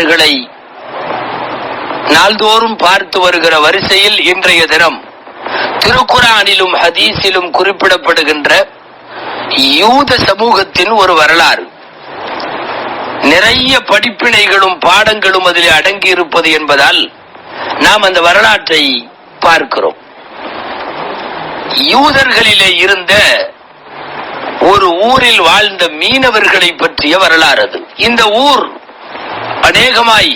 வரலாறுகளை நாள்தோறும் பார்த்து வருகிற வரிசையில் இன்றைய தினம் திருக்குறானிலும் ஹதீஸிலும் குறிப்பிடப்படுகின்ற யூத சமூகத்தின் ஒரு வரலாறு. நிறைய படிப்பினைகளும் பாடங்களும் அதில் அடங்கி இருப்பது என்பதால் நாம் அந்த வரலாற்றை பார்க்கிறோம். யூதர்களிலே இருந்த ஒரு ஊரில் வாழ்ந்த மீனவர்களை பற்றிய வரலாறு அது. இந்த ஊர் அநேகமாய்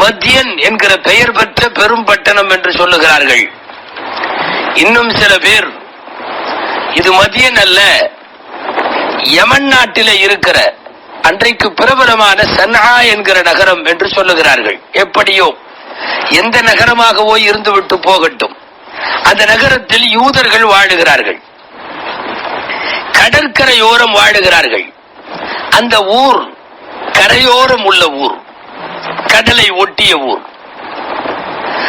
மத்தியன் என்கிற பெயர் பெற்ற பெரும் பட்டணம் என்று சொல்லுகிறார்கள். இன்னும் சில பேர் இது மதியன் அல்ல யமன் நாட்டில இருக்கிற அன்றைக்கு பிரபலமான சன்ஹா என்கிற நகரம் என்று சொல்லுகிறார்கள். எப்படியோ எந்த நகரமாகவோ இருந்துவிட்டு போகட்டும். அந்த நகரத்தில் யூதர்கள் வாழுகிறார்கள். கடற்கரையோரம் வாழுகிறார்கள். அந்த ஊர் கரையோரம் உள்ள ஊர். கடலை ஒட்டிய ஊர்.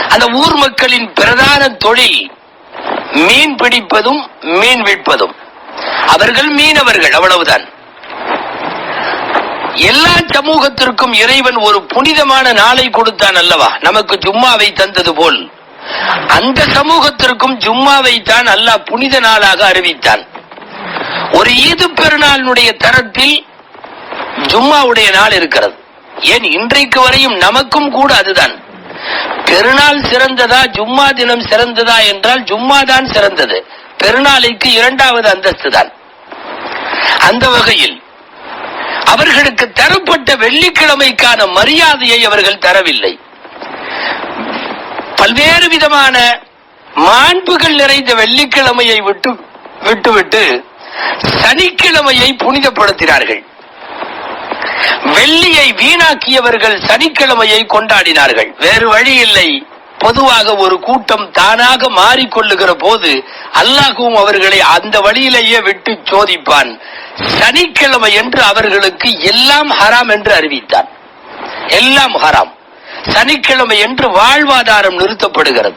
அந்த ஊர் மக்களின் பிரதான தொழில் மீன் பிடிப்பதும் மீன் விற்பதும். அவர்கள் மீனவர்கள் அவ்வளவுதான். எல்லா சமூகத்திற்கும் இறைவன் ஒரு புனிதமான நாளை கொடுத்தான் அல்லவா? நமக்கு ஜும்மாவை தந்தது போல். அந்த சமூகத்திற்கும் ஜும்மாவை தான் அல்லாஹ் புனித நாளாக அறிவித்தான். ஒரு ஈது பெருநாளினுடைய தரத்தில் ஜும்மாவுடைய நாள் இருக்கிறது. ஏன் இன்றைக்கு வரையும் நமக்கும் கூட அதுதான். பெருநாள் சிறந்ததா ஜும்மா தினம் சிறந்ததா என்றால் ஜும்மா தான் சிறந்தது. பெருநாளைக்கு இரண்டாவது அந்தஸ்து தான். அந்த வகையில் அவர்களுக்கு தரப்பட்ட வெள்ளிக்கிழமைக்கான மரியாதையை அவர்கள் தரவில்லை. பல்வேறு விதமான மாண்புகள் நிறைந்த வெள்ளிக்கிழமையை விட்டு விட்டுவிட்டு சனிக்கிழமையை புனிதப்படுத்தினார்கள். வெள்ளியை வீணாக்கியவர்கள் சனிக்கிழமையை கொண்டாடினார்கள். வேறு வழி இல்லை. பொதுவாக ஒரு கூட்டம் தானாக மாறிக்கொள்ளுகிற போது அல்லாஹுவும் அவர்களை அந்த வழியிலேயே விட்டு சோதிப்பான். சனிக்கிழமை என்று அவர்களுக்கு எல்லாம் ஹராம் என்று அறிவித்தான். எல்லாம் ஹராம். சனிக்கிழமை என்று வாழ்வாதாரம் நிறுத்தப்படுகிறது.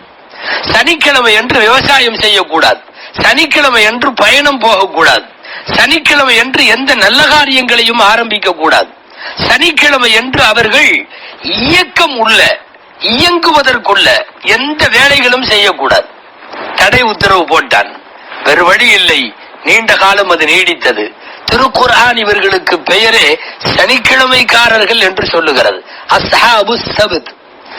சனிக்கிழமை என்று விவசாயம் செய்யக்கூடாது. சனிக்கிழமை என்று பயணம் போகக்கூடாது. சனிக்கிழமை என்று எந்த நல்ல காரியங்களையும் ஆரம்பிக்க கூடாது சனிக்கிழமை என்று அவர்கள் இயக்கம் உள்ள இயங்குவதற்குள்ள எந்த வேலைகளும் செய்யக்கூடாது. தடை உத்தரவு போட்டான். வேறு வழி இல்லை. நீண்ட காலம் அது நீடித்தது. திருக்குர்ஆன் இவர்களுக்கு பெயரே சனிக்கிழமைக்காரர்கள் என்று சொல்லுகிறது. அஸ்ஹாபு சபுத்.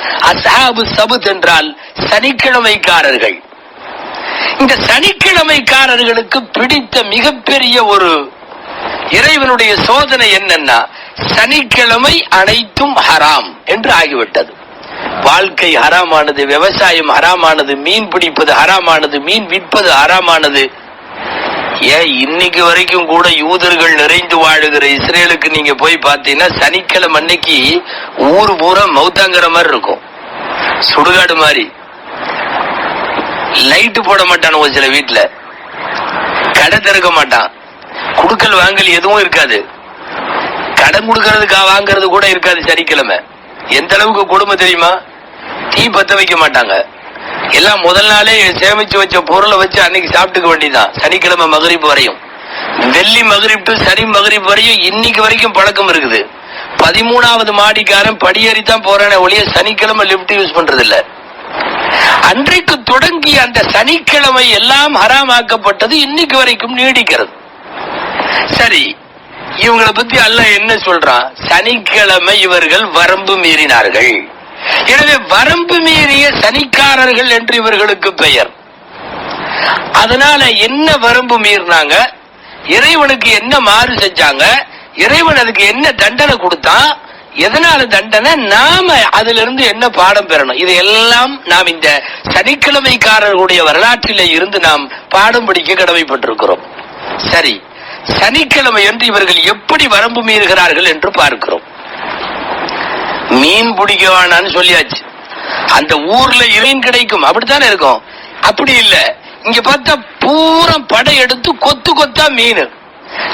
அஸ்ஹாபு சபுத் என்றால் சனிக்கிழமைக்காரர்கள். இந்த சனிக்கிழமைக்காரர்களுக்கு பிடித்த மிகப்பெரிய ஒரு இறைவனுடைய சோதனை என்னன்னா சனிக்கிழமை அனைத்தும் ஹராம் என்று ஆகிவிட்டது. வாழ்க்கை ஹராமானது விவசாயம் ஹராமானது மீன் பிடிப்பது ஹராமானது மீன் விற்பது ஹராமானது. ஏன் இன்னைக்கு வரைக்கும் கூட யூதர்கள் நிறைந்து வாழுகிற இஸ்ரேலுக்கு நீங்க போய் பார்த்தீங்கன்னா சனிக்கிழமை அன்னைக்கு ஊர் பூரா மௌத்தாங்கிற மாதிரி இருக்கும். சுடுகாடு மாதிரி. லைட்டு போட மாட்டான் ஒரு சில வீட்டில் கடை திறக்க மாட்டான். குடுக்கல் வாங்கல் எதுவும் இருக்காது. கடன் கொடுக்கறதுக்கா வாங்குறது கூட இருக்காது சனிக்கிழமை. எந்த அளவுக்கு கொடுமை தெரியுமா? தீ பத்த வைக்க மாட்டாங்க. எல்லாம் முதல் நாளே சேமிச்சு வச்ச பொருளை வச்சு அன்னைக்கு சாப்பிட்டுக்க வேண்டியதான் சனிக்கிழமை மகரிப்பு வரையும். வெள்ளி மகரிப்பு சனி மகரிப்பு வரையும் இன்னைக்கு வரைக்கும் பழக்கம் இருக்குது. பதிமூணாவது மாடிக்காரன் படியேறி தான் போறானே ஒழிய சனிக்கிழமை லிப்ட் யூஸ் பண்றது இல்ல அன்றைக்கு தொடங்கி அந்த சனிக்கிழமை எல்லாம் ஹராமாக்கப்பட்டது இன்னைக்கு வரைக்கும் நீடிக்கிறது. சரி இவங்களை பத்தி அல்ல என்ன சொல்றான்? சனிக்கிழமை இவர்கள் வரம்பு மீறினார்கள். எனவே வரம்பு மீறிய சனிக்காரர்கள் என்று இவர்களுக்கு பெயர். அதனால என்ன வரம்பு மீறினாங்க? இறைவனுக்கு என்ன மாறு செஞ்சாங்க? இறைவன் அதுக்கு என்ன தண்டனை கொடுத்தான்? எதனால தண்டனை? நாம அதுல இருந்து என்ன பாடம் பெறணும்? இதையெல்லாம் நாம் இந்த சனிக்கிழமைக்காரர்களுடைய வரலாற்றில இருந்து நாம் பாடம் படிக்க கடமைப்பட்டிருக்கிறோம். சரி சனிக்கிழமை என்று இவர்கள் எப்படி வரம்பு மீறுகிறார்கள் என்று பார்க்கிறோம். மீன் பிடிக்க வேணான்னு சொல்லியாச்சு. அந்த ஊர்ல மீன் கிடைக்கும். அப்படித்தானே இருக்கும்? அப்படி இல்ல. இங்க பார்த்தா பூரா படை எடுத்து கொத்து கொத்தா மீன்.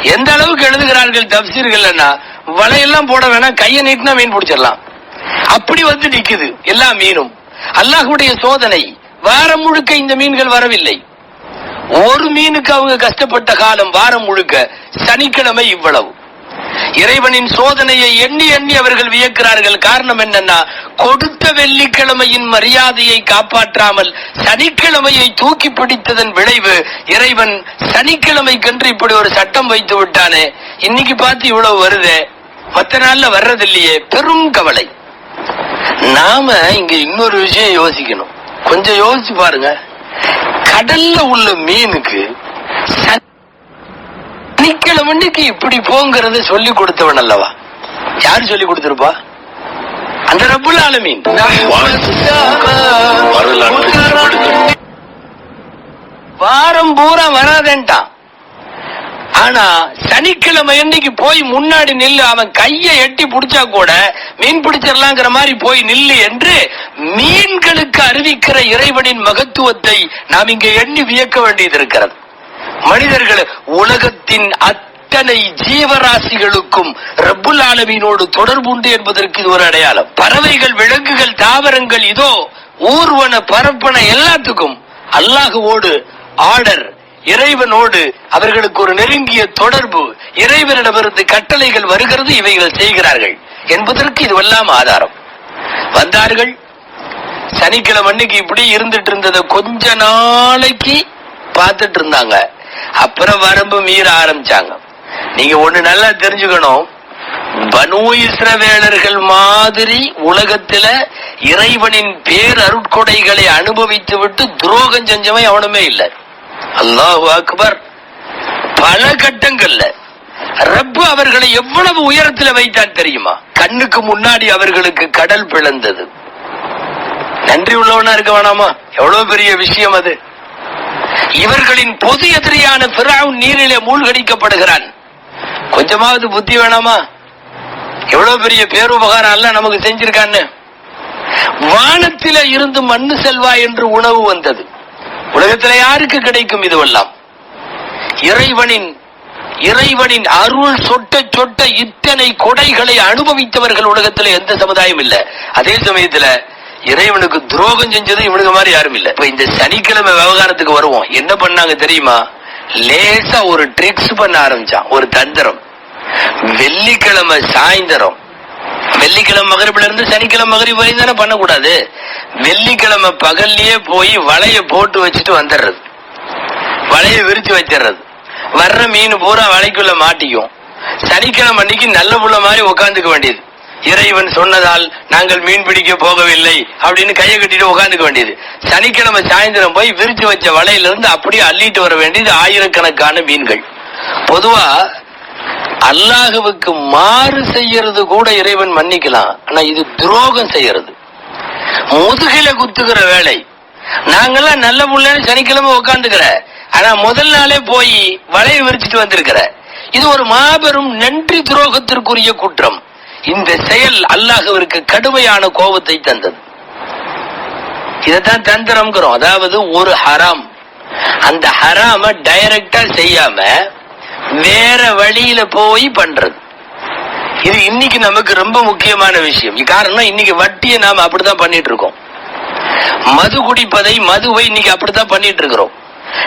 எந்த அளவுக்கு எழுதுகிறார்கள் தப்சீர்கள்னா வலையெல்லாம் போட வேணாம் கையை நீட்டினா மீன் பிடிச்சிடலாம். அப்படி வந்து நிக்குது எல்லா மீனும். அல்லாஹுடைய சோதனை. வாரம் முழுக்க இந்த மீன்கள் வரவில்லை. ஒரு மீனுக்கு அவங்க கஷ்டப்பட்ட காலம் வாரம் முழுக்க சனிக்கிழமை இவ்வளவு. இறைவனின் சோதனையை எண்ணி எண்ணி அவர்கள் வியக்கிறார்கள். காரணம் என்னன்னா கொடுத்த வெள்ளிக்கிழமையின் மரியாதையை காப்பாற்றாமல் சனிக்கிழமையை தூக்கி பிடித்ததன் விளைவு இறைவன் சனிக்கிழமைக்கென்று இப்படி ஒரு சட்டம் வைத்து விட்டானே. இன்னைக்கு பார்த்து இவ்வளவு வருதே? மத்த நாள்ல வர்றதில்லையே. பெரும் கவலை. நாம இங்க இன்னொரு விஷயம் யோசிக்கணும். கொஞ்சம் யோசிச்சு பாருங்க. கடல்ல உள்ள மீனுக்கு சனிக்கிழமைக்கு இப்படி போங்கிறத சொல்லி கொடுத்தவன் அல்லவா? யாரு சொல்லி கொடுத்திருப்பா? அந்த ரப்புல் ஆலமீன். வாரம் பூரா வராதேன்ட்டான். ஆனா சனிக்கிழமை அன்னைக்கு போய் முன்னாடி நில்லு அவன் கையை எட்டி புடிச்சா கூட மீன் பிடிச்சிடலாங்கிற மாதிரி போய் நில்லு என்று மீன்களுக்கு அறிவிக்கிற இறைவனின் மகத்துவத்தை நாம் இங்கே எண்ணி வியக்க வேண்டியது இருக்கிறது. மனிதர்கள் உலகத்தின் அத்தனை ஜீவராசிகளுக்கும் ரப்புல் ஆலமீனோடு தொடர்பு உண்டு என்பதற்கு இது ஒரு அடையாளம். பறவைகள் விலங்குகள் தாவரங்கள் இதோ ஊர்வன பரப்பன எல்லாத்துக்கும் அல்லாஹுவோடு ஆர்டர் இறைவனோடு அவர்களுக்கு ஒரு நெருங்கிய தொடர்பு இறைவனிடமிருந்து கட்டளைகள் வருகிறது இவைகள் செய்கிறார்கள். என்பதற்கு இதுவெல்லாம் ஆதாரம். வந்தார்கள். சனிக்கிழமை அன்னைக்கு இப்படி இருந்துட்டு இருந்ததை கொஞ்ச நாளைக்கு பார்த்துட்டு இருந்தாங்க. அப்புறம் வரம்பு மீற ஆரம்பிச்சாங்க. நீங்க ஒண்ணு நல்லா தெரிஞ்சுக்கணும். பனு இஸ்ரவேலர்கள் மாதிரி உலகத்துல இறைவனின் பேர் அருட்கொடைகளை அனுபவித்து விட்டு துரோகம் செஞ்சவன் எவனுமே இல்லை. அல்லாஹு அக்பர். பல கட்டங்கள்ல. ரப்பு அவர்களை எவ்வளவு உயரத்துல வைத்தான் தெரியுமா? கண்ணுக்கு முன்னாடி அவர்களுக்கு கடல் பிளந்தது. நன்றி உள்ளவனா இருக்க வேணாமா? எவ்வளவு பெரிய விஷயம் அது. இவர்களின் பொது எதிரியான பிராவும் நீரிலே மூழ்கடிக்கப்படுகிறான். கொஞ்சமாவது புத்தி வேணாமா? எவ்வளவு பெரிய பேருபகாரம் அல்ல நமக்கு செஞ்சிருக்கான்னு. வானத்தில இருந்து மண்ணு செல்வா என்று உணவு வந்தது. உலகத்தில் யாருக்கு கிடைக்கும் இதுவெல்லாம்? இறைவனின் இறைவனின் அருள் சொட்ட சொட்ட இத்தனை கொடைகளை அனுபவித்தவர்கள் உலகத்துல எந்த சமுதாயம் இல்ல. அதே சமயத்துல இறைவனுக்கு துரோகம் செஞ்சது இவனுக்கு மாதிரி யாரும் இல்ல. இப்ப இந்த சனிக்கிழமை விவகாரத்துக்கு வருவோம். என்ன பண்ணாங்க தெரியுமா? லேசா ஒரு ட்ரிக்ஸ் பண்ண ஆரம்பிச்சான். ஒரு தந்திரம். வெள்ளிக்கிழமை சாயந்தரம். வெள்ளிக்கிழமை மகரிபில இருந்து சனிக்கிழமை மகரிப் வரையும் தானே பண்ணக்கூடாது. வெள்ளிக்கிழமை பகல்லையே போய் வலைய போட்டு வச்சுட்டு வந்துடுறது. வலைய விரிச்சு வச்சிடுறது வர்ற மீன் பூரா வலைக்குள்ள மாட்டிக்கும். சனிக்கிழமை அன்னைக்கு நல்ல புள்ள மாதிரி உட்காந்துக்க வேண்டியது. இறைவன் சொன்னதால் நாங்கள் மீன் பிடிக்க போகவில்லை அப்படின்னு கையை கட்டிட்டு உட்காந்துக்க வேண்டியது. சனிக்கிழமை சாயந்தரம் போய் விரிச்சு வச்ச வலையிலிருந்து அப்படியே அள்ளிட்டு வர வேண்டியது ஆயிரக்கணக்கான மீன்கள். பொதுவா அல்லாஹுவுக்கு மாறு செய்யறது கூட இறைவன் மன்னிக்கலாம். ஆனா இது துரோகம் செய்யறது. முதுகில குத்துகிற வேலை. நாங்கெல்லாம் நல்ல புள்ளன்னு சனிக்கிழமை உட்காந்துக்கிற ஆனா முதல் நாளே போய் வலையை விரிச்சிட்டு வந்திருக்கிற. இது ஒரு மாபெரும் நன்றி துரோகத்திற்குரிய குற்றம். இந்த செயல் அல்லாஹுவிற்கு கடுமையான கோபத்தை தந்தது. இதைத்தான் தந்திரம்ங்கிறோம். அதாவது ஒரு ஹராம். அந்த ஹராம டைரக்டா செய்யாம வேற வழியில போய் பண்றது. இது இன்னைக்கு நமக்கு ரொம்ப முக்கியமான விஷயம். காரணம் இன்னைக்கு வட்டியை நாம அப்படித்தான் பண்ணிட்டு இருக்கோம் மது குடிப்பதை மதுவை இன்னைக்கு அப்படித்தான் பண்ணிட்டு இருக்கிறோம்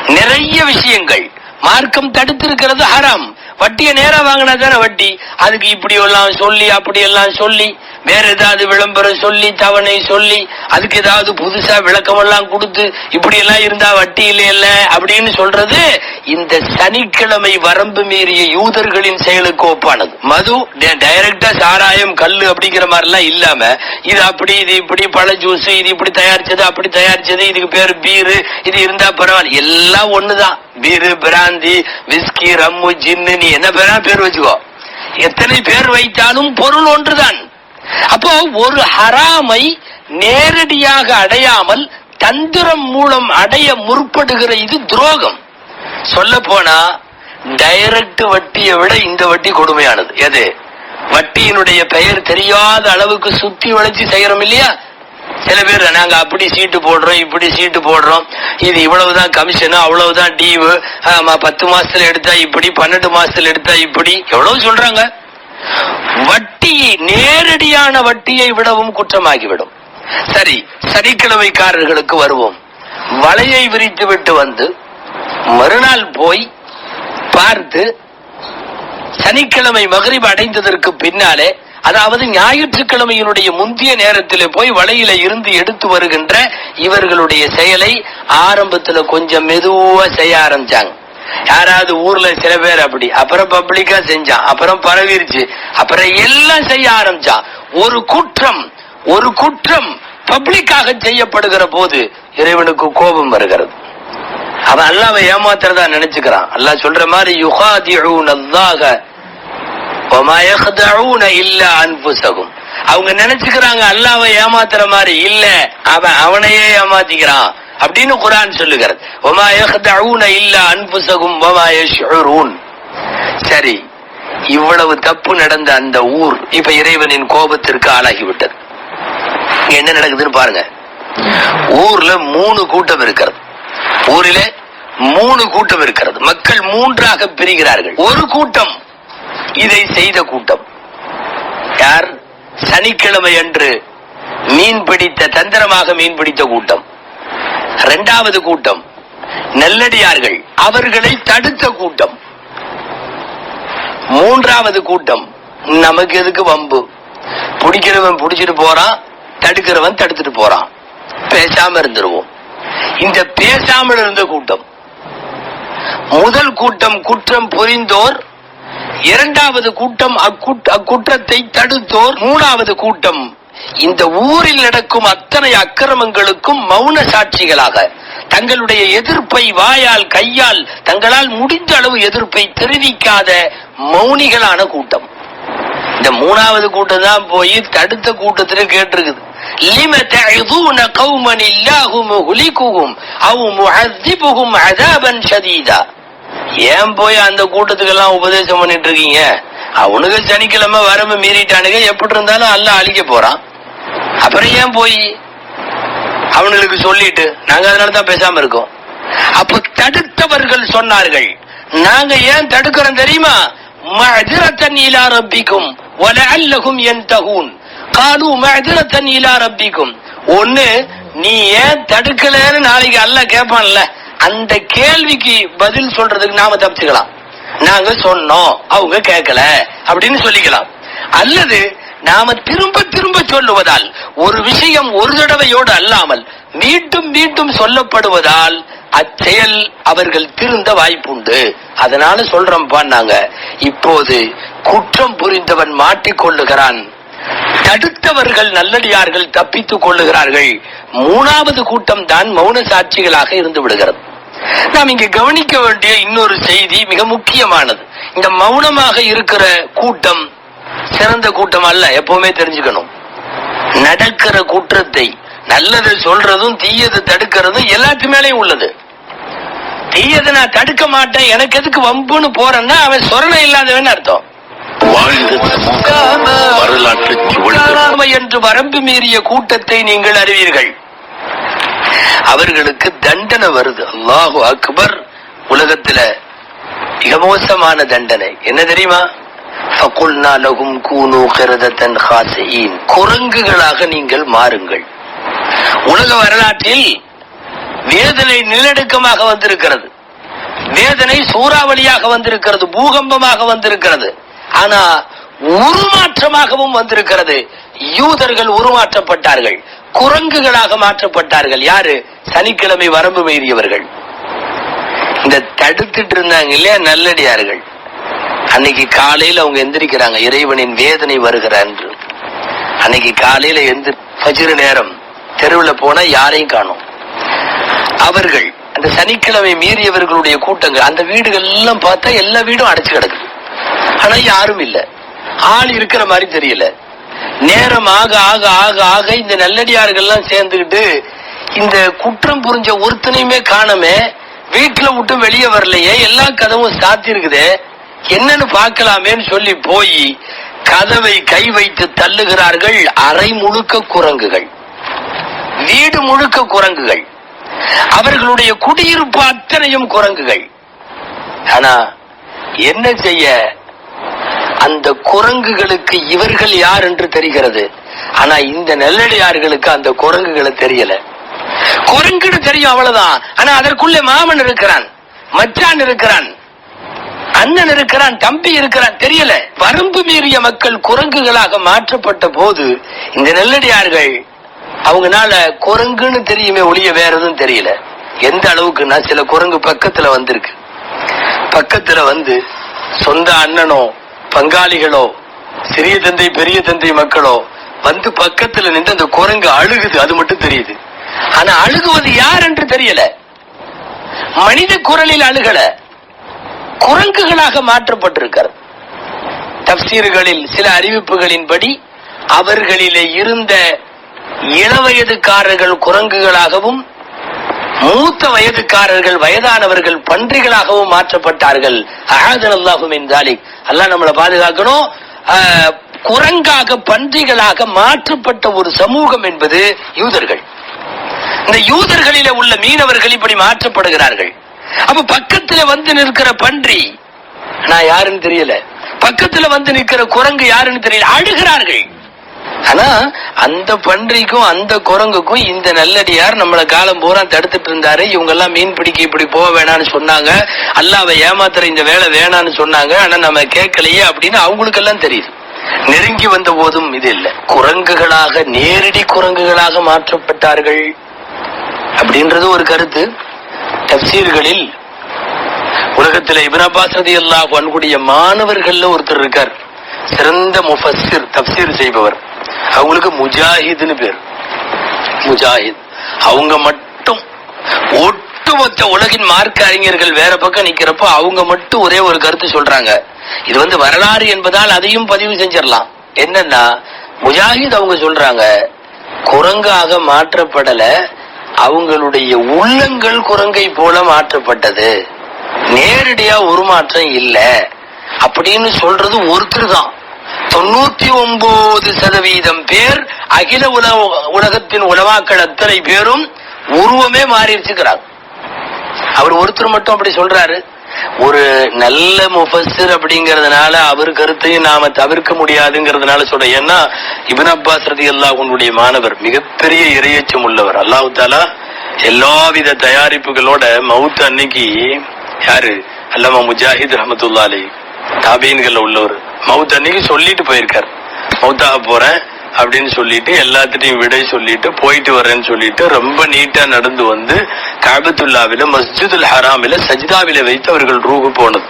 நிறைய விஷயங்கள். மார்க்கம் தடுத்திருக்கிறது ஹராம். வட்டியை நேரா வாங்கினா தானே வட்டி? அதுக்கு இப்படி எல்லாம் சொல்லி அப்படி எல்லாம் சொல்லி வேற ஏதாவது விளம்பரம் சொல்லி தவணை சொல்லி அதுக்கு ஏதாவது புதுசா விளக்கம் எல்லாம் கொடுத்து இப்படி எல்லாம் இருந்தா வட்டி இல்லை இல்ல அப்படின்னு சொல்றது இந்த சனிக்கிழமை வரம்பு மீறிய யூதர்களின் செயலுக்கு ஒப்பானது. மது டைரக்டா சாராயம் கல்லு அப்படிங்கிற மாதிரி எல்லாம் இல்லாம இது அப்படி இது இப்படி பழ ஜூஸ் இது இப்படி தயாரிச்சது அப்படி தயாரிச்சது இதுக்கு பேர் பீரு இது இருந்தா பரவாயில்ல. எல்லாம் ஒண்ணுதான். Beer brandy whisky rum gin நீ என்ன பேரா பேர் வச்சுக்கோ? எத்தனை பேர் வைத்தாலும் பொருள் ஒன்றுதான். அப்போ ஒரு ஹராமை நேரடியாக அடையாமல் தந்திரம் மூலம் அடைய முற்படுகிற இது துரோகம். சொல்ல போனா டைரக்ட் வட்டியை விட இந்த வட்டி கொடுமையானது. எது? வட்டியினுடைய பெயர் தெரியாத அளவுக்கு சுத்தி வளைச்சு செய்யறோம் இல்லையா? சில பேர் நாங்க அப்படி சீட்டு போடுறோம் இப்படி சீட்டு போடுறோம். இது இவ்வளவுதான் கமிஷன் அவ்வளவுதான் டீவு ஆமா பத்து மாசத்துல எடுத்தா இப்படி பன்னெண்டு மாசத்துல எடுத்தா இப்படி. எவ்வளவு சொல்றாங்க? வட்டி நேரடியான வட்டியை விடவும் குற்றமாகிவிடும். சரி சனிக்கிழமைக்காரர்களுக்கு வருவோம். வலையை விரித்து விட்டு வந்து மறுநாள் போய் பார்த்து சனிக்கிழமை மகரிப் அடைந்ததற்கு பின்னாலே அதாவது ஞாயிற்றுக்கிழமையினுடைய முந்திய நேரத்தில் போய் வலையில இருந்து எடுத்து வருகின்ற இவர்களுடைய செயலை ஆரம்பத்தில் கொஞ்சம் மெதுவா செய்ய ஆரம்பிச்சாங்க. யாராவது ஊர்ல சில பேர் அப்படி அப்புறம் பப்ளிக்கா செஞ்சான் அப்புறம் பரவிருச்சு அப்புறம் எல்லாம் செய்ய ஆரம்பிச்சான். ஒரு குற்றம் ஒரு குற்றம் பப்ளிக்காக செய்யப்படுகிற போது இறைவனுக்கு கோபம் வருகிறது. அவன் அல்லாவை ஏமாத்துறதா நினைச்சுக்கிறான். அல்லா சொல்ற மாதிரி யுகாதிஊன அவங்க நினைச்சுக்கிறாங்க அல்லாவை ஏமாத்துற மாதிரி இல்ல. அவன் அவனையே ஏமாத்திக்கிறான். அப்படின்னு குரான் சொல்லுகிறது. வமா யக்தஊன இல்லா அன்ஃபுஸஹும் வமா யஷ்உரூன் சரி இவ்வளவு தப்பு நடந்த அந்த ஊர் இப்ப இறைவனின் கோபத்திற்கு ஆளாகிவிட்டது. என்ன நடக்குதுன்னு பாருங்க. ஊர்ல மூணு கூட்டம் இருக்கிறது. ஊரில மூணு கூட்டம் இருக்கிறது. மக்கள் மூன்றாக பிரிகிறார்கள். ஒரு கூட்டம் இதை செய்த கூட்டம். யார்? சனிக்கிழமை அன்று மீன் பிடித்த தந்திரமாக மீன் பிடித்த கூட்டம். இரண்டாவது கூட்டம். நெல்லடியார்கள் அவர்களை தடுத்த கூட்டம். மூன்றாவது கூட்டம் நமக்கு எதுக்கு வம்பு? பிடிக்கிறவன் பிடிச்சிட்டு போறான் தடுக்கிறவன் தடுத்துட்டு போறான். பேசாம இருந்துருவோம். இந்த பேசாமல் இருந்த கூட்டம். முதல் கூட்டம் குற்றம் புரிந்தோர் இரண்டாவது கூட்டம் அக்குற்றத்தை தடுத்தோர் மூணாவது கூட்டம் இந்த ஊரில் நடக்கும் அத்தனை அக்கிரமங்களுக்கும் மௌன சாட்சிகளாக தங்களுடைய எதிர்ப்பை வாயால் கையால் தங்களால் முடிந்த அளவு எதிர்ப்பை தெரிவிக்காத மௌனிகளான கூட்டம். இந்த மூணாவது கூட்டம் தான் போய் தடுத்த கூட்டத்துல கேட்டிருக்குது. லிம தஅதுன கௌமன் இல்லாஹு முஹ்லிகுஹும் அவ் முஅذிபுஹும் அஸாபன் ஷதீதா. ஏன் போய் அந்த கூட்டத்துக்கு எல்லாம் உபதேசம் பண்ணிட்டு இருக்கீங்க? அவனுக்கு சனிக்கிழமை வரம்பு மீறிட்டானுங்க. எப்படி இருந்தாலும் அல்ல அழிக்க போறான். அப்புறம் ஏன் போய் அவனுங்களுக்கு சொல்லிட்டு? நாங்க அதனால தான் பேசாம இருக்கோம். அப்ப தடுத்தவர்கள் சொன்னார்கள். நாங்க ஏன் தடுக்கிறோம் தெரியுமா? மஅதிரத்தன் இலா ரப்பிக்கும். என் தகுன் காலு மஅதிரத்தன் இலா ரப்பிக்கும். ஒண்ணு நீ ஏன் தடுக்கலன்னு நாளைக்கு அல்ல கேட்பான்ல அந்த கேள்விக்கு பதில் சொல்றதுக்கு நாம தப்பிச்சுக்கலாம். நாங்க சொன்னோம் அவங்க கேட்கல அப்படின்னு சொல்லிக்கலாம். அல்லது நாம திரும்ப திரும்ப சொல்லுவதால் ஒரு விஷயம் ஒரு தடவையோடு அல்லாமல் மீண்டும் மீண்டும் சொல்லப்படுவதால் அச்செயல் அவர்கள் திருந்த வாய்ப்புண்டு. அதனால சொல்றோம்ப்பா நாங்க. இப்போது குற்றம் புரிந்தவன் மாட்டிக்கொள்ளுகிறான் தடுத்தவர்கள் நல்லடியார்கள் தப்பித்துக் கொள்ளுகிறார்கள். மூணாவது கூட்டம் தான் மௌன சாட்சிகளாக இருந்து விடுகிறது. நாம் இங்க கவனிக்க வேண்டிய இன்னொரு செய்தி மிக முக்கியமானது. இந்த மௌனமாக இருக்கிற கூட்டம் சிறந்த கூட்டம் அல்ல எப்பவுமே தெரிஞ்சுக்கணும். நடக்கிற குற்றத்தை நல்லதை சொல்றதும் தீயதை தடுக்கிறதும் எல்லாத்து மேலயும் உள்ளது. தீயதை நான் தடுக்க மாட்டேன் எனக்கு எதுக்கு வம்புன்னு போறேன்னா அவன் சொரணை இல்லாதவன் அர்த்தம். வரலாற்று என்று வரம்பு மீறிய கூட்டத்தை நீங்கள் அறிவீர்கள். அவர்களுக்கு தண்டனை வருது. அல்லாஹு அக்பர் உலகத்துல மிக மோசமான தண்டனை. என்ன தெரியுமா? குரங்குகளாக நீங்கள் மாறுங்கள். உலக வரலாற்றில் வேதனை நிலநடுக்கமாக வந்திருக்கிறது. வேதனை சூறாவளியாக வந்திருக்கிறது. பூகம்பமாக வந்திருக்கிறது. ஆனா உருமாற்றமாகவும் வந்திருக்கிறது. யூதர்கள் உருமாற்றப்பட்டார்கள். குரங்குகளாக மாற்றப்பட்டார்கள். யாரு? சனிக்கிழமை வரம்பு மீறியவர்கள். இந்த தடுத்துட்டு இருந்தாங்க இல்லையா? நல்லடியார்கள். அன்னைக்கு காலையில் அவங்க எந்திரிக்கிறாங்க. இறைவனின் வேதனை வருகிற அன்று. அன்னைக்கு காலையில எந்த ஃபஜ்ர் நேரம். தெருவில் போனா யாரையும் காணோம். அவர்கள் அந்த சனிக்கிழமை மீறியவர்களுடைய கூட்டங்கள் அந்த வீடுகள் எல்லாம் பார்த்தா எல்லா வீடும் அடைச்சு கிடக்குது. ஆனா யாரும் இல்லை. ஆள் இருக்கிற மாதிரி தெரியல. நேரம் ஆக ஆக ஆக ஆக இந்த நல்லடியார்கள் எல்லாம் சேர்ந்துக்கிட்டு இந்த குற்றம் புரிஞ்ச ஒருத்தனையுமே காணமே வீட்டுல விட்டு வெளியே வரலையே எல்லா கதவும் சாத்தி என்னன்னு பார்க்கலாமேன்னு சொல்லி போய் கதவை கை வைத்து தள்ளுகிறார்கள் அரை முழுக்க குரங்குகள். வீடு முழுக்க குரங்குகள். அவர்களுடைய குடியிருப்பு அத்தனையும் குரங்குகள். ஆனா என்ன செய்ய? அந்த குரங்குகளுக்கு இவர்கள் யார் என்று தெரிகிறது. ஆனா இந்த நெல்லடியார்களுக்கு அந்த குரங்குகளை தெரியல. குரங்குன்னு தெரியும் அவ்வளவுதான். ஆனா அதற்குள்ளே மாமன் இருக்கிறான் மச்சான் இருக்கிறான் அண்ணன் இருக்கிறான் தம்பி இருக்கிறான் தெரியல. வரம்பு மீறிய மக்கள் குரங்குகளாக மாற்றப்பட்ட போது இந்த நெல்லடியார்கள் அவங்கனால குரங்குன்னு தெரியுமே ஒளிய வேற எதுவும் தெரியல. எந்த அளவுக்குன்னா சில குரங்கு பக்கத்துல வந்திருக்கு. பக்கத்துல வந்து சொந்த அண்ணனோ பங்காளிகளோ சிறிய தந்தை பெரிய தந்தை மக்களோ வந்து பக்கத்துல நின்று அந்த குரங்கு அழுகுது அது மட்டும் தெரியுது. ஆனா அழுகுவது யார் என்று தெரியல. மனித குரலில் அழுகல. குரங்குகளாக மாற்றப்பட்டிருக்கிறது. தப்சீர்களில் சில அறிவிப்புகளின்படி அவர்களிலே இருந்த இளவயதுக்காரர்கள் குரங்குகளாகவும் மூத்த வயதுக்காரர்கள் வயதானவர்கள் பன்றிகளாகவும் மாற்றப்பட்டார்கள். அஹாதன் அல்லாஹும் என்றாலிக் அல்லாஹ் நம்மளை பாதுகாக்கணும். குரங்காக பன்றிகளாக மாற்றப்பட்ட ஒரு சமூகம் என்பது யூதர்கள். இந்த யூதர்களில உள்ள மீனவர்கள் இப்படி மாற்றப்படுகிறார்கள். அப்ப பக்கத்துல வந்து நிற்கிற பன்றி நான் யாருன்னு தெரியல. பக்கத்துல வந்து நிற்கிற குரங்கு யாருன்னு தெரியல. அழுகிறார்கள். ஆனா அந்த பன்றிக்கும் அந்த குரங்குக்கும் இந்த நல்லடியார் நம்மள காலம் பூரா தடுத்துட்டு இருந்தாரு. இவங்க எல்லாம் மீன் பிடிக்க இப்படி போக வேணாம்னு சொன்னாங்க. அல்லாவை ஏமாத்துற இந்த வேலை வேணாம்னு சொன்னாங்க. ஆனா நம்ம கேட்கலையே அப்படின்னு அவங்களுக்கு எல்லாம் தெரியுது. நெருங்கி வந்த போதும் இது இல்ல. குரங்குகளாக நேரடி குரங்குகளாக மாற்றப்பட்டார்கள் அப்படின்றது ஒரு கருத்து. தப்சீர்களில் உலகத்துல இப்னு அப்பாஸ் ரலியல்லாஹு அன்ஹுடைய மாணவர்கள்ல ஒருத்தர் இருக்கார். சிறந்த முஃபஸிர் தப்சீர் செய்பவர். அவங்களுக்கு முஜாஹித்னு பேர். முஜாஹித். அவங்க மட்டும் ஒட்டுமொத்த உலகின் மார்க்க அறிஞர்கள் வேற பக்கம் நிக்கிறப்போ அவங்க மட்டும் ஒரே ஒரு கருத்து சொல்றாங்க. இது வந்து வரலாறு என்பதால் அதையும் பதிவு செஞ்சிடலாம். என்னன்னா முஜாஹித் அவங்க சொல்றாங்க குரங்காக மாற்றப்படல அவங்களுடைய உள்ளங்கள் குரங்கை போல மாற்றப்பட்டது. நேரடியா உருமாற்றம் இல்ல. அப்படின்னு சொல்றது ஒருத்தர் தான். தொண்ணூத்தி ஒன்பது சதவீதம் பேர் அகில உலக உலகத்தின் உலவாக்கள் அத்தனை பேரும் உருவமே மாறிடுச்சுக்கிறாங்க அவர் ஒருத்தர் மட்டும் அப்படி சொல்றாரு. ஒரு நல்ல முஃபஸ்ஸிர் அப்படிங்கறதுனால அவர் கருத்தையும் நாம தவிர்க்க முடியாதுங்கிறதுனால சொல்றேன். ஏன்னா இப்னு அப்பாஸ் ரலியல்லாஹு உன்னுடைய மாணவர் மிகப்பெரிய இரையச்சம் உள்ளவர். அல்லாஹு தாலா எல்லாவித தயாரிப்புகளோட மவுத் அன்னைக்கு யாரு? அல்லாமா முஜாஹித் ரஹமத்துல்லா அலி தாபீன்கள்ல உள்ளவர். மவுத் அன்னைக்கு சொல்லிட்டு போயிருக்கார். மவுத்தாக போறேன் அப்படின்னு சொல்லிட்டு எல்லாத்திட்டையும் விடை சொல்லிட்டு போயிட்டு வரேன்னு சொல்லிட்டு ரொம்ப நீட்டா நடந்து வந்து காபத்துல்லாவில மஸ்ஜிதுல் ஹராமில சஜிதாவில வைத்து அவர்கள் ரூஹு போனது.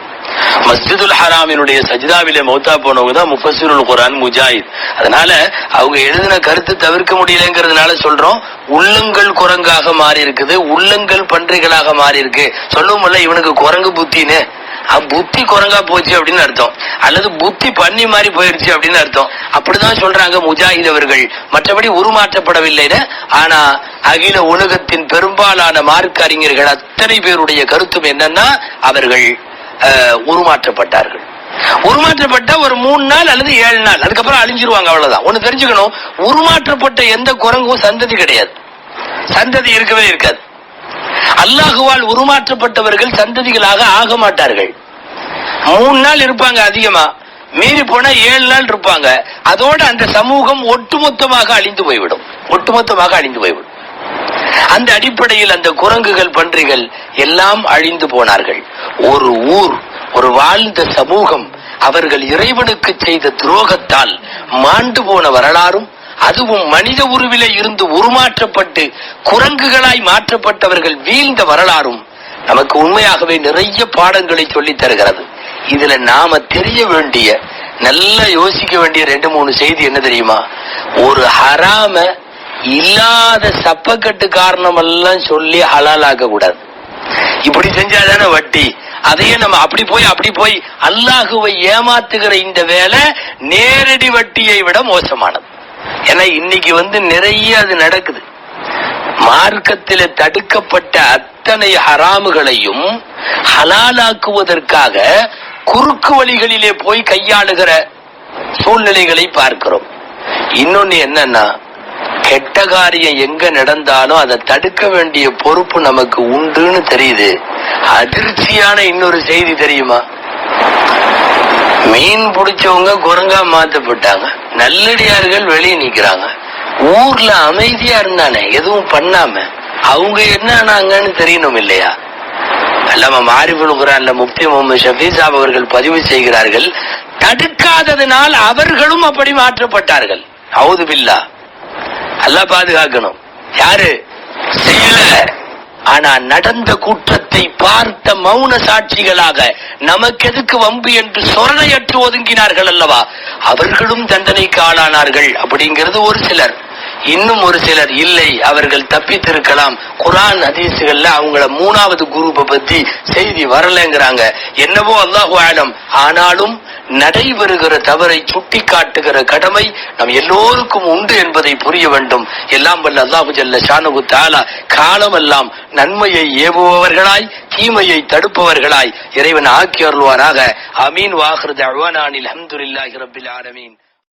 மஸ்ஜிதுல் ஹராமினுடைய சஜிதாவில மௌத்தா போனவங்க தான் முஃபசிருல் குரான் முஜாஹித். அதனால அவங்க எழுதின கருத்து தவிர்க்க முடியலங்கிறதுனால சொல்றோம் உள்ளங்கள் குரங்காக மாறி இருக்குது உள்ளங்கள் பன்றிகளாக மாறி இருக்கு சொல்லவும் இவனுக்கு குரங்கு புத்தின்னு. புத்தி குரங்கா போச்சு அப்படின்னு அர்த்தம். அல்லது புத்தி பண்ணி மாதிரி போயிருச்சு அப்படின்னு அர்த்தம். அப்படிதான் சொல்றாங்க முஜாஹித் அவர்கள். மற்றபடி உருமாற்றப்படவில்லைன்னு ஆனா அகில உலகத்தின் பெரும்பாலான மார்க்க அறிஞர்கள் அத்தனை பேருடைய கருத்தும் என்னன்னா அவர்கள் உருமாற்றப்பட்டார்கள். உருமாற்றப்பட்ட ஒரு மூணு நாள் அல்லது ஏழு நாள். அதுக்கப்புறம் அழிஞ்சிருவாங்க அவ்வளவுதான். ஒண்ணு தெரிஞ்சுக்கணும். உருமாற்றப்பட்ட எந்த குரங்கும் சந்ததி கிடையாது. சந்ததி இருக்கவே இருக்காது. அல்லாஹுவால் உருமாற்றப்பட்டவர்கள் சந்ததிகளாக ஆக மாட்டார்கள். மூணு நாள் இருப்பாங்க அதிகமா. மீறி போனா ஏழு நாள் இருப்பாங்க. அதோட அந்த சமூகம் ஒட்டுமொத்தமாக அழிந்து போய்விடும். ஒட்டுமொத்தமாக அழிந்து போய்விடும். அந்த அடிப்படையில் அந்த குரங்குகள் பன்றிகள் எல்லாம் அழிந்து போனார்கள். ஒரு ஊர் ஒரு வாழ்ந்த சமூகம் அவர்கள் இறைவனுக்கு செய்த துரோகத்தால் மாண்டு போன வரலாறும் அதுவும் மனித உருவிலே இருந்து உருமாற்றப்பட்டு குரங்குகளாய் மாற்றப்பட்டவர்கள் வீழ்ந்த வரலாறும் நமக்கு உண்மையாகவே நிறைய பாடங்களை சொல்லித் தருகிறது. இதுல நாம தெரிய வேண்டிய நல்லா யோசிக்க வேண்டிய ரெண்டு மூணு செய்தி என்ன தெரியுமா? ஒரு ஹராம இல்லாத சப்பக்கட்டு காரணம் எல்லாம் சொல்லி ஹலாலாக்க கூடாது. இப்படி செஞ்சாதான வட்டி? அதையே நம்ம அப்படி போய் அப்படி போய் அல்லாஹுவை ஏமாத்துகிற இந்த வேலை நேரடி வட்டியை விட மோசமானது. ஏன்னா இன்னைக்கு வந்து நிறைய அது நடக்குது. மார்க்கத்தில் தடுக்கப்பட்ட அத்தனை ஹராமுகளையும் ஹலாலாக்குவதற்காக குறுக்கு வழிகளிலே போய் கையாளுகிற சூழ்நிலைகளை பார்க்கிறோம். இன்னொன்னு என்னன்னா கெட்ட காரியம் எங்க நடந்தாலும் அதை தடுக்க வேண்டிய பொறுப்பு நமக்கு உண்டுன்னு தெரியுது. அதிர்ச்சியான இன்னொரு செய்தி தெரியுமா? மீன் பிடிச்சவங்க குரங்கா மாத்தப்பட்டாங்க நல்லடியார்கள் வெளியே நிக்கிறாங்க. ஊர்ல அமைதியா இருந்தானே எதுவும் பண்ணாம. அவங்க என்ன ஆனாங்கன்னு தெரியணும் இல்லையா? அல்லாம மாரிபுல் குரான்ல முப்தி முகமது ஷபீசாப் அவர்கள் பதிவு செய்கிறார்கள் தடுக்காததினால் அவர்களும் அப்படி மாற்றப்பட்டார்கள். அவுது பில்லா அல்லாஹ் பாதுகாக்கணும். யாரு? செய்யல. ஆனா நடந்த கூட்டத்தை பார்த்த மௌன சாட்சிகளாக நமக்கு எதுக்கு வம்பு என்று சொரணையற்று ஒதுங்கினார்கள் அல்லவா? அவர்களும் தண்டனைக்கு ஆளானார்கள் அப்படிங்கிறது ஒரு சிலர். இன்னும் ஒரு சிலர் இல்லை அவர்கள் தப்பித்திருக்கலாம். குரான் அதிசுகள்ல அவங்கள மூணாவது குரூப்பை பத்தி செய்தி வரலங்கிறாங்க. என்னவோ அல்லாஹ் ஆனாலும் நடைபெறுகிற தவறை சுட்டி காட்டுகிற கடமை நம் எல்லோருக்கும் உண்டு என்பதை புரிய வேண்டும். எல்லாம் வல்ல அல்லாஹு ஜல்ல ஷானு தாலா காலமெல்லாம் நன்மையை ஏவுபவர்களாய் தீமையை தடுப்பவர்களாய் இறைவன் ஆக்கி அருள்வாராக அமீன் வாஹர் அழ்வானானில் அஹமதுல்லாஹி ரபில் ஆலமீன்.